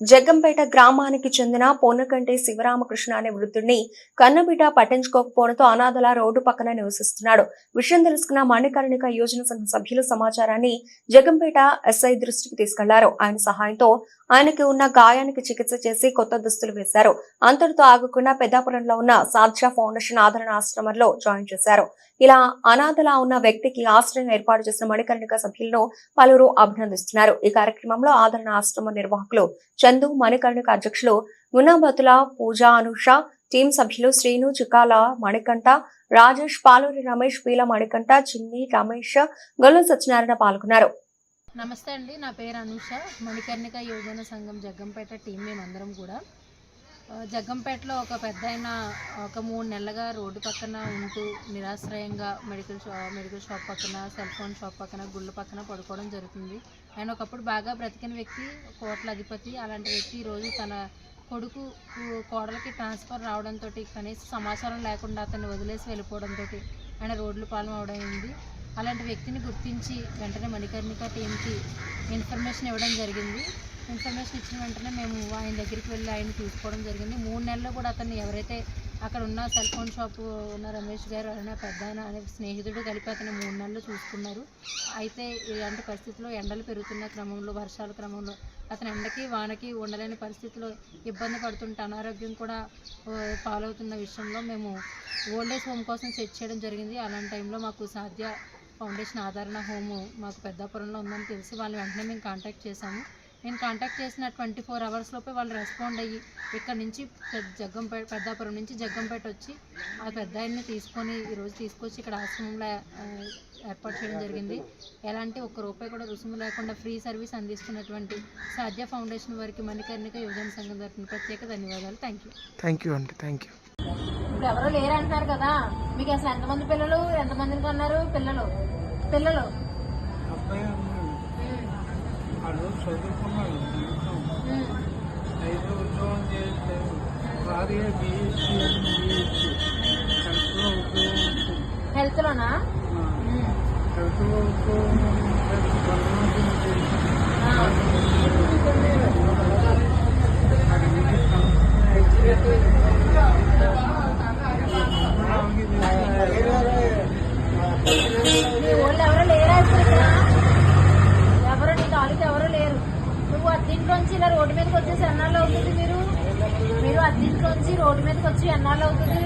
జగ్గంపేట గ్రామానికి చెందిన పొన్నకంటి శివరామకృష్ణ అనే వృద్ధుడిని కన్నబిడ్డ పట్టించుకోకపోవడంతో అనాథల రోడ్డు పక్కన నివసిస్తున్నాడు. విషయం తెలుసుకున్న మణికర్ణిక యోజన సంఘ సభ్యులు సమాచారాన్ని జగ్గంపేట ఎస్ఐ దృష్టికి తీసుకెళ్ళారు. ఆయన సహాయంతో ఆయనకి ఉన్న గాయానికి చికిత్స చేసి కొత్త దుస్తులు వేశారు. అంతటితో ఆగకుండా పెద్దాపురంలో ఉన్న సాధ్యా ఫౌండేషన్ ఆదరణ ఆశ్రమంలో జాయిన్ చేశారు. ఇలా అనాథలా ఉన్న వ్యక్తికి ఆశ్రయం ఏర్పాటు చేసిన మణికర్ణిక సభ్యులను పలువురు అభినందిస్తున్నారు. ఈ కార్యక్రమంలో ఆదరణ ఆశ్రమ నిర్వాహకులు చందు మణికర్ణిక అధ్యక్షులు గుణబతుల పూజ అనుష టీం సభ్యులు శ్రీను చికాల మణికంఠ రాజేష్ పాలూరి రమేష్ పీల మణికంఠ చిన్ని రమేష్ గొల్ల సత్యనారాయణ పాల్గొన్నారు. నమస్తే అండి నా పేరు అనుష మణికర్ణిక యువజన సంఘం జగ్గంపేట టీం మేమందరం కూడా. జగ్గంపేటలో ఒక పెద్ద ఆయన ఒక మూడు నెలలుగా రోడ్డు పక్కన ఉంటూ నిరాశ్రయంగా మెడికల్ షా మెడికల్ షాప్ పక్కన సెల్ ఫోన్ షాప్ పక్కన గుళ్ళ పక్కన పడుకోవడం జరుగుతుంది. ఆయన ఒకప్పుడు బాగా బ్రతికిన వ్యక్తి కోట్ల అధిపతి అలాంటి వ్యక్తి. ఈరోజు తన కొడుకు కోడలకి కోడలికి ట్రాన్స్ఫర్ రావడంతో కనీస సమాచారం లేకుండా అతన్ని వదిలేసి వెళ్ళిపోవడంతో ఆయన రోడ్లు పాలన అవడం అయింది అలాంటి వ్యక్తిని గుర్తించి వెంటనే మణికర్ణిక టీంకి ఇన్ఫర్మేషన్ ఇవ్వడం జరిగింది. ఇన్ఫర్మేషన్ ఇచ్చిన వెంటనే మేము ఆయన దగ్గరికి వెళ్ళి ఆయన తీసుకోవడం జరిగింది. మూడు నెలల్లో కూడా అతన్ని ఎవరైతే అక్కడ ఉన్న సెల్ ఫోన్ షాప్ ఉన్న రమేష్ గారు అనే పెద్ద ఆయన అనే స్నేహితుడు కలిపి అతను మూడు నెలలు చూసుకున్నారు. అయితే ఇలాంటి పరిస్థితుల్లో ఎండలు పెరుగుతున్న క్రమంలో వర్షాల క్రమంలో అతను ఎండకి వానకి ఉండలేని పరిస్థితిలో ఇబ్బంది పడుతుంటే అనారోగ్యం కూడా పాలవుతున్న విషయంలో మేము ఓల్డేజ్ హోమ్ కోసం సెట్ చేయడం జరిగింది. అలాంటి టైంలో మాకు సాధ్య ఫౌండేషన్ ఆదరణ హోము మాకు పెద్దాపురంలో ఉందని తెలిసి వాళ్ళు వెంటనే మేము కాంటాక్ట్ చేశాము. నేను కాంటాక్ట్ చేసిన ట్వంటీ ఫోర్ అవర్స్ లోపే వాళ్ళు రెస్పాండ్ అయ్యి ఇక్కడ నుంచి పెద్ద జగ్గంపేట పెద్దాపురం నుంచి జగ్గంపేట వచ్చి ఆ పెద్ద ఆయన్ని తీసుకొని ఈరోజు తీసుకొచ్చి ఇక్కడ ఆశ్రమంలో ఏర్పాటు చేయడం జరిగింది. ఎలాంటి ఒక్క రూపాయి కూడా రుసుము లేకుండా ఫ్రీ సర్వీస్ అందిస్తున్నటువంటి సాధ్య ఫౌండేషన్ వారికి మణికర్ణిక యువజన సంఘం తరఫున ప్రత్యేక ధన్యవాదాలు. థ్యాంక్ యూ థ్యాంక్ యూ అండి థ్యాంక్ యూ ఇప్పుడు ఎవరో లేరు అంటారు కదా మీకు అసలు ఎంతమంది పిల్లలు ఎంతమందికి అన్నారు పిల్లలు? పిల్లలు? జీవితం. ఉమ్, అయితే ఉద్యోగం చేయట్లేదు భార్య బిఎస్సీ కడుపులో ఉద్యోగం ఉంటుంది. హెల్త్లోనా ఉద్యోగం చేసి బలవంతం చేసి ఆ, అది మీకు సంస్థ అయితే మీ వాళ్ళు ఎవరు లేరా ఇప్పుడు ఇక్కడ ఎవరు నీ తాలూకు ఎవరు లేరు నువ్వు అద్దీంట్లోంచి ఇలా రోడ్డు మీదకి వచ్చేసి ఎన్నాళ్ళు అవుతుంది మీరు? మీరు అద్దెకి వచ్చి రోడ్డు మీదకి వచ్చి ఎన్నాళ్ళు అవుతుంది?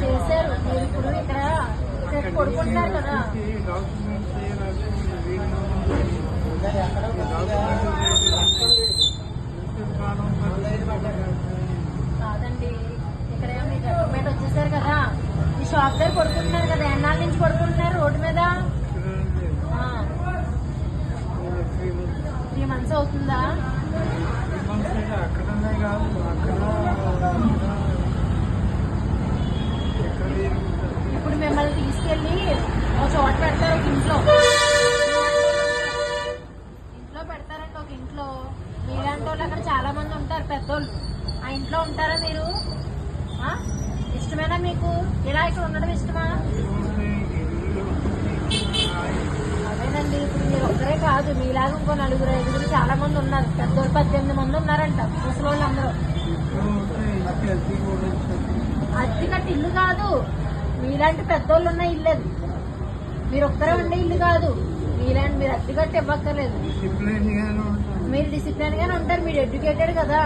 చేశారు. మీరు ఇప్పుడు ఇక్కడ ఇక్కడ కదా. కాదండి ఇక్కడ మీ గవర్నమెంట్ వచ్చేసారు కదా. షాప్ దగ్గర పడుకుంటున్నారు కదా ఎన్నాళ్ళ నుంచి పడుకుంటున్నారు రోడ్డు మీద? త్రీ మంత్స్ అవుతుందా? ఇప్పుడు మిమ్మల్ని తీసుకెళ్ళి ఒక చోట పెడతారు ఒక ఇంట్లో. ఇంట్లో పెడతారండి ఒక ఇంట్లో. మీలాంటి వాళ్ళు అక్కడ చాలా మంది ఉంటారు పెద్దోళ్ళు. ఆ ఇంట్లో ఉంటారా మీరు? ఆ? ఇష్టమేనా మీకు? ఇలా ఇక్కడ ఉండడం ఇష్టమా? అదేనండి ఇప్పుడు మీరు ఒక్కరే కాదు మీలాగా ఇంకో నలుగురు ఐదుగురు చాలా మంది ఉన్నారు. పెద్దోళ్ళు పద్దెనిమిది మంది ఉన్నారంట ముసలి అందరూ. అద్దె కట్టి ఇల్లు కాదు మీలాంటి పెద్దోళ్ళు ఉన్న ఇల్లు అది. మీరు ఒక్కరే ఉండే ఇల్లు కాదు మీలాంటి మీరు అద్దె కట్టి ఇవ్వక్కర్లేదు. మీరు డిసిప్లిన్ గానే ఉంటారు మీరు ఎడ్యుకేటెడ్ కదా.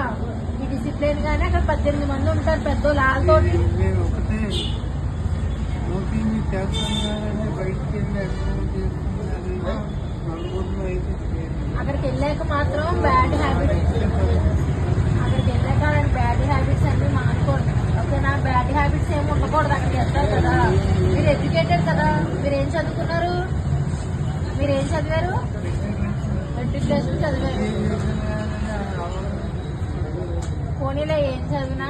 డిసిప్లిన్ గానే అక్కడ పద్దెనిమిది మంది ఉంటారు పెద్దోళ్ళు వాళ్ళతోటి. నేను ఒకటే ఓటింగ్ చేస్తాను కానీ బయటికి వెళ్ళి అకౌంట్ చేసుకున్నది నలుగురిలో అయితే చేయను. అక్కడికి వెళ్ళాక మాత్రం బ్యాడ్ హ్యాబిట్స్. అక్కడికి వెళ్ళాక అలాంటి బ్యాడ్ హ్యాబిట్స్ అన్ని మానుకోండి. ఓకేనా బ్యాడ్ హ్యాబిట్స్ ఏమి ఉండకూడదు అక్కడికి వెళ్తారు కదా. మీరు ఎడ్యుకేటెడ్ కదా. మీరు ఏం చదువుకున్నారు? మీరు ఏం చదివారు ఎడ్యుకేషన్ చదివారు. పోనీలో ఏం చదివినా?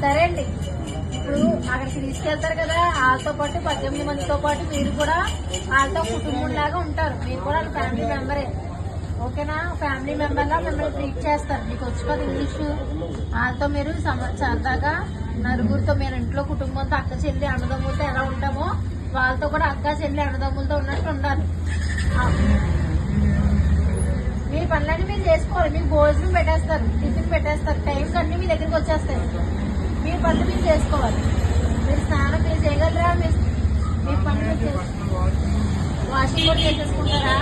సరే అండి. ఇప్పుడు అక్కడికి తీసుకెళ్తారు కదా వాళ్ళతో పాటు పద్దెనిమిది మందితో పాటు మీరు కూడా వాళ్ళతో కుటుంబం లాగా ఉంటారు. మీరు కూడా వాళ్ళ ఫ్యామిలీ మెంబరే ఓకేనా? ఫ్యామిలీ మెంబర్లా మిమ్మల్ని ట్రీట్ చేస్తారు. మీకు వచ్చి కదా ఇంగ్లీష్ వాళ్ళతో మీరు సమ- సరదాగా నలుగురితో మీరు ఇంట్లో కుటుంబంతో అక్క చెల్లి అన్నదమ్ములతో ఎలా ఉంటామో వాళ్ళతో కూడా అక్క చెల్లి అన్నదమ్ములతో ఉన్నట్టు ఉండాలి. మీ పనులన్నీ మీరు చేసుకోవాలి. మీకు భోజనం పెట్టేస్తారు టిఫిన్ పెట్టేస్తారు టైం అన్ని మీ దగ్గరికి వచ్చేస్తాయి. మీ పనులు మీరు చేసుకోవాలి. మీరు స్నానం మీరు చేయగలరా? మీరు మీ పనులు వాషింగ్ కూడా చేసేసుకుంటారా?